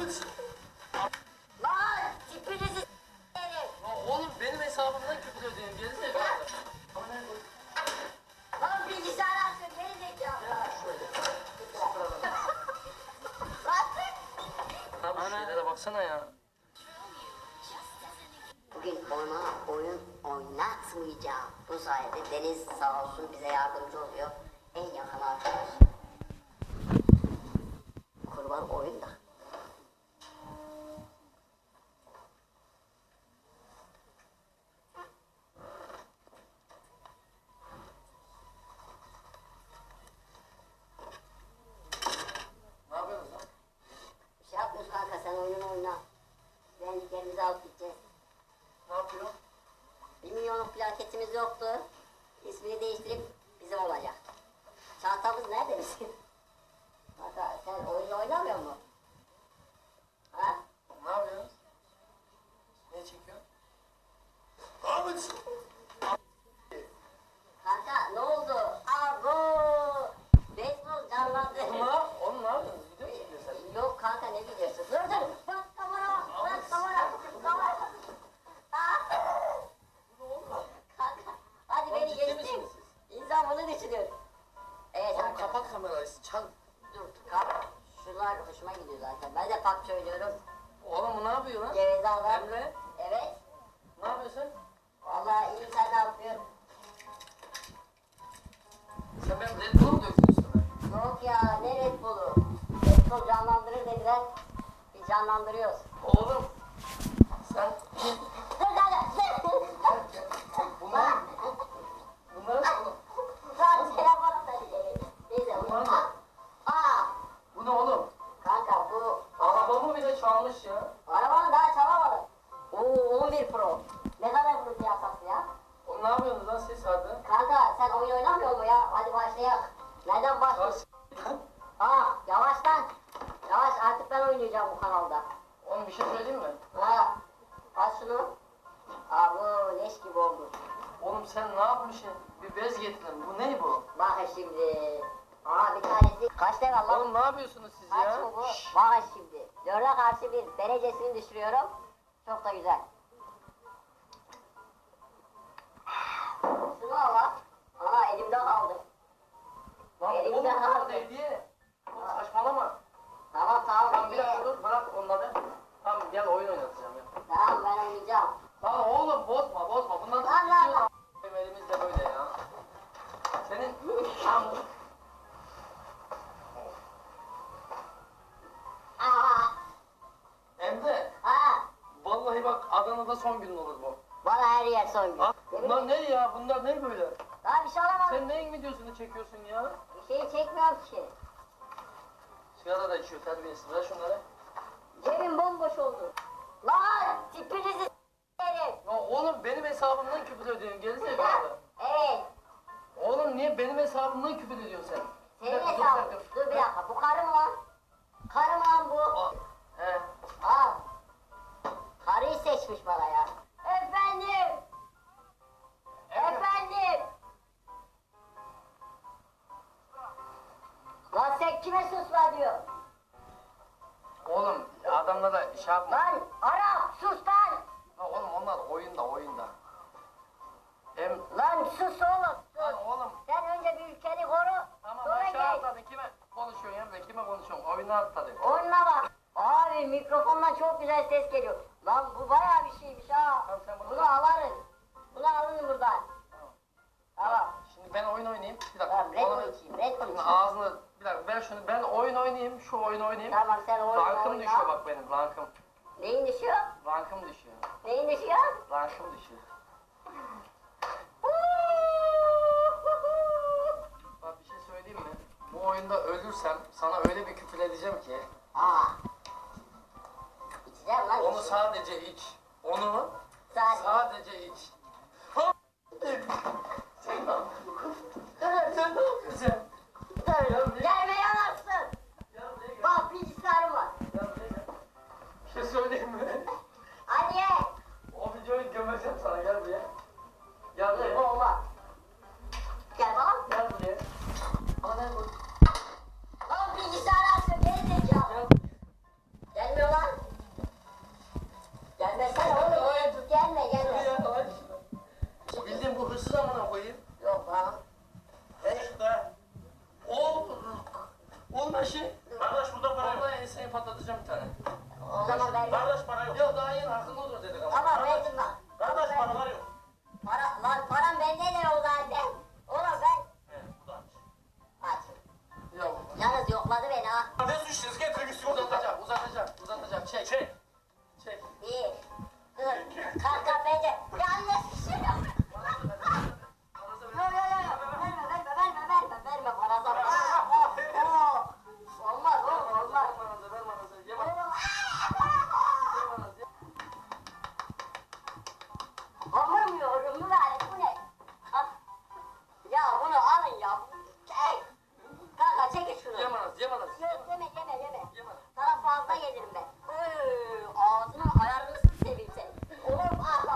Ahmet. Lan tipinizi s**erim. Oğlum benim hesabımdan küfür ediyorsun gerizekalı. Ama nerede? Lan bilgisayar açsın geri zekalı. Lan Abi şeylere baksana ya. Bugün ona oyun oynatmayacağım. Bu sayede Deniz sağ olsun bize yardımcı oluyor. En yakın arkadaş. Kurban oyunda. Ne yapıyorsun lan? Bir şey oyunu oyna. Güvenliklerimizi alıp gideceğiz. Ne yapıyorsun? Bir milyonluk plaketimiz yoktu. İsmini değiştirip bizim olacak. Çantamız nerede bizim? Kanka sen oyun oynamıyor musun? Bu ne yapıyor lan? Ceviz adam. Emre. Evet. Ne yapıyorsun? Vallahi iyi sen ne yapıyorsun? Sen benim Red Bull'u döktün üstüme? Yok ya ne Red Bull'u? Red Bull canlandırır dediler. Biz canlandırıyoruz. Oğlum. Sen Ne kadar bunun piyasası ya? Oğlum ne yapıyorsunuz lan siz hadi? Kanka sen oyun oynamıyor mu ya? Hadi başlayalım. Nereden başlıyorsun? Aa yavaş lan. Yavaş artık ben oynayacağım bu kanalda. Oğlum bir şey söyleyeyim mi? Ha al şunu. Aa bu leş gibi oldu. Oğlum sen ne yapmışsın? Bir bez getirin. Bu ne bu? Bakın şimdi. Aa bir tanesi kaç level lan? Oğlum ne yapıyorsunuz siz Kaç ya? mı bu? Şşş. Bakın şimdi. Dörde karşı bir derecesini düşürüyorum. Çok da güzel. Şunu al lan. Aa elimde kaldı. Lan Elimde oğlum bunlar hediye. Oğlum saçmalama. Tamam tamam. Tamam bir dakika dur bırak onları. Tamam gel oyun oynatacağım ya. Tamam ben oynayacağım. Lan oğlum bozma bozma. Bunlar da Lan, lan, gidiyor. Benim elimizde böyle ya. Senin Tamam. Aa, Emre. aa. Vallahi bak Adana'da son günün olur bu. Bana her yer. Ha, Ne bunlar ne ya? Bunlar ne böyle? Daha bir şey olamadım. Sen neyin videosunu çekiyorsun ya? Bir şey çekmiyorum ki. Sigara da içiyor terbiyesiz. Ver şunları. Cebim bomboş oldu. Lan tipinizi s**erim. Ya oğlum benim hesabımdan küfür ediyorsun gerizekalı. Evet. Oğlum niye benim hesabımdan küfür ediyorsun sen? Senin hesabın. Dur bir dakika. Bu karı mı lan? Karı mı lan bu? Aa, kime susma diyor. Oğlum adamlara şey yapma. Lan ara sus lan. Ha, oğlum onlar oyunda oyunda. Hem Lan sus oğlum lan sus. oğlum Sen önce bir ülkeni koru. tamam sonra aşağı gel. atladın kime konuşuyorsun Emre kime konuşuyorsun oyuna atladın. Oyununa bak. Abi mikrofondan çok güzel ses geliyor. Lan bu bayağı bir şeymiş ha. Tamam, sen bunu- Bunu alırız. Bunu alın buradan. Tamam. Şimdi ben oyun oynayayım. Bir dakika. Tamam Red bana Bull ver. içeyim. Red Bull Şimdi içeyim. ağzını bir dakika ver şunu ben oyun oynayayım şu oyun oynayayım. Tamam sen oyna Rankım düşüyor bak benim rankım. Neyin düşüyor? Rankım düşüyor. Neyin düşüyor? Rankım düşüyor. Bak bir şey söyleyeyim mi? Bu oyunda ölürsem sana öyle bir küfür edeceğim ki. Aa. İçeceğim lan. Onu sadece iç. Onu Sadece. sadece iç. Sen ne yapıyorsun? Sen ne yapıyorsun? Dur.